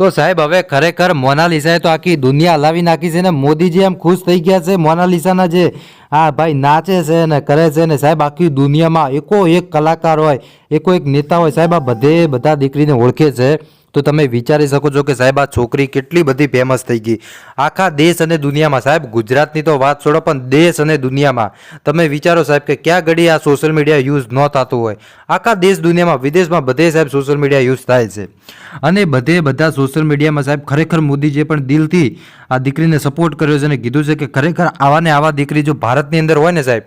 તો સાહેબ, હવે ખરેખર મોનાલિસાએ તો આખી દુનિયા હલાવી નાખી છે ને મોદીજી એમ ખુશ થઈ ગયા છે મોનાલિસાના જે આ ભાઈ નાચે છે ને કરે છે ને સાહેબ, આખી દુનિયામાં એકો એક કલાકાર હોય, એકો એક નેતા હોય, સાહેબ, આ બધે બધા દીકરીને ઓળખે છે. તો તમે વિચારી શકો છો કે સાહેબ, આ છોકરી કેટલી બધી ફેમસ થઈ ગઈ. આખા દેશ અને દુનિયામાં સાહેબ, ગુજરાતની તો વાત છોડો, પણ દેશ અને દુનિયામાં. તમે વિચારો સાહેબ કે ક્યાં ઘડી આ સોશિયલ મીડિયા યુઝ ન થતું હોય. આખા દેશ દુનિયામાં, વિદેશમાં બધે સાહેબ સોશિયલ મીડિયા યુઝ થાય છે. અને બધે બધા સોશિયલ મીડિયામાં સાહેબ, ખરેખર મોદીજીએ પણ દિલથી આ દીકરીને સપોર્ટ કર્યો છે અને કીધું છે કે ખરેખર આવા ને આવા દીકરી જો ભારતની અંદર હોય ને સાહેબ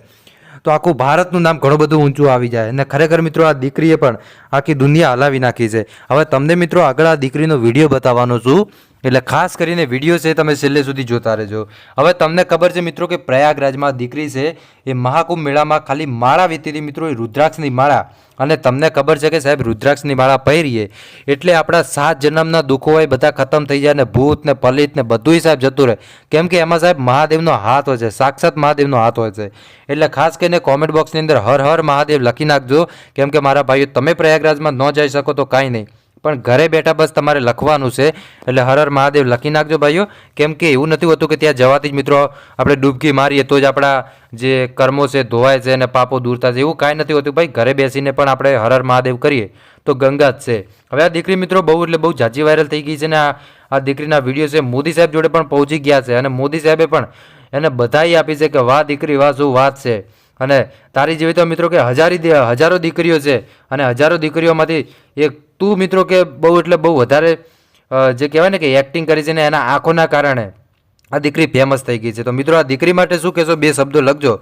તો આખું ભારતનું નામ ઘણું બધું ઊંચું આવી જાય. અને ખરેખર મિત્રો, આ દીકરીએ પણ આખી દુનિયા હલાવી નાખી છે. હવે તમને મિત્રો આગળ આ દીકરીનો વીડિયો બતાવવાનો છું. એટલે ખાસ કરીને વીડિયો છે તમે છેલ્લે સુધી જોતા રહેજો. હવે તમને ખબર છે મિત્રો કે પ્રયાગરાજમાં દીકરી છે એ મહાકુંભ મેળામાં ખાલી માળા વીતી મિત્રો એ રુદ્રાક્ષની માળા. અને તમને ખબર છે કે સાહેબ રુદ્રાક્ષની માળા પહેરીએ એટલે આપણા સાત જન્મના દુઃખો હોય બધા ખતમ થઈ જાય ને ભૂત ને પલિત ને બધુંય સાહેબ જતું રહે. કેમ કે એમાં સાહેબ મહાદેવનો હાથ હોય છે, સાક્ષાત મહાદેવનો હાથ હોય છે. એટલે ખાસ કરીને કોમેન્ટ બોક્સની અંદર હર હર મહાદેવ લખી નાખજો. કેમ કે મારા ભાઈઓ, તમે પ્રયાગરાજમાં ન જઈ શકો તો કાંઈ નહીં. પણ ઘરે બેઠા બસ તમારે લખવાનું છે. એટલે હર હર મહાદેવ લખી નાખજો ભાઈઓ. કેમ કે એવું નથી હોતું કે ત્યાં જવાથી જ મિત્રો આપણે ડૂબકી મારીએ તો જ આપણા જે કર્મો છે, ધોવાય છે અને પાપો દૂર થાય છે. એવું કાંઈ નથી હોતું ભાઈ. ઘરે બેસીને પણ આપણે હર હર મહાદેવ કરીએ તો ગંગા જ છે. હવે આ દીકરી મિત્રો બહુ એટલે બહુ જાજી વાયરલ થઈ ગઈ છે ને આ આ દીકરીના વીડિયો છે. મોદી સાહેબ જોડે પણ પહોંચી ગયા છે અને મોદી સાહેબે પણ એને બધાઈ આપી છે કે વાહ દીકરી, વાહ શું વાત છે. અને તારી જેવી તો મિત્રો કે હજારી હજારો દીકરીઓ છે અને હજારો દીકરીઓમાંથી એક તું મિત્રો કે બહુ એટલે બહુ વધારે જે કહેવાય ને કે એક્ટિંગ કરી છે ને એના આંખોના કારણે આ દીકરી ફેમસ થઈ ગઈ છે. તો મિત્રો આ દીકરી માટે શું કહેશો? બે શબ્દો લખજો.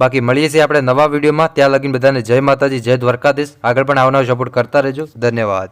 બાકી મળીએ છીએ આપણે નવા વિડીયોમાં. ત્યાં લગીને બધાને જય માતાજી, જય દ્વારકાધીશ. આગળ પણ આવનાર સપોર્ટ કરતા રહેજો. ધન્યવાદ.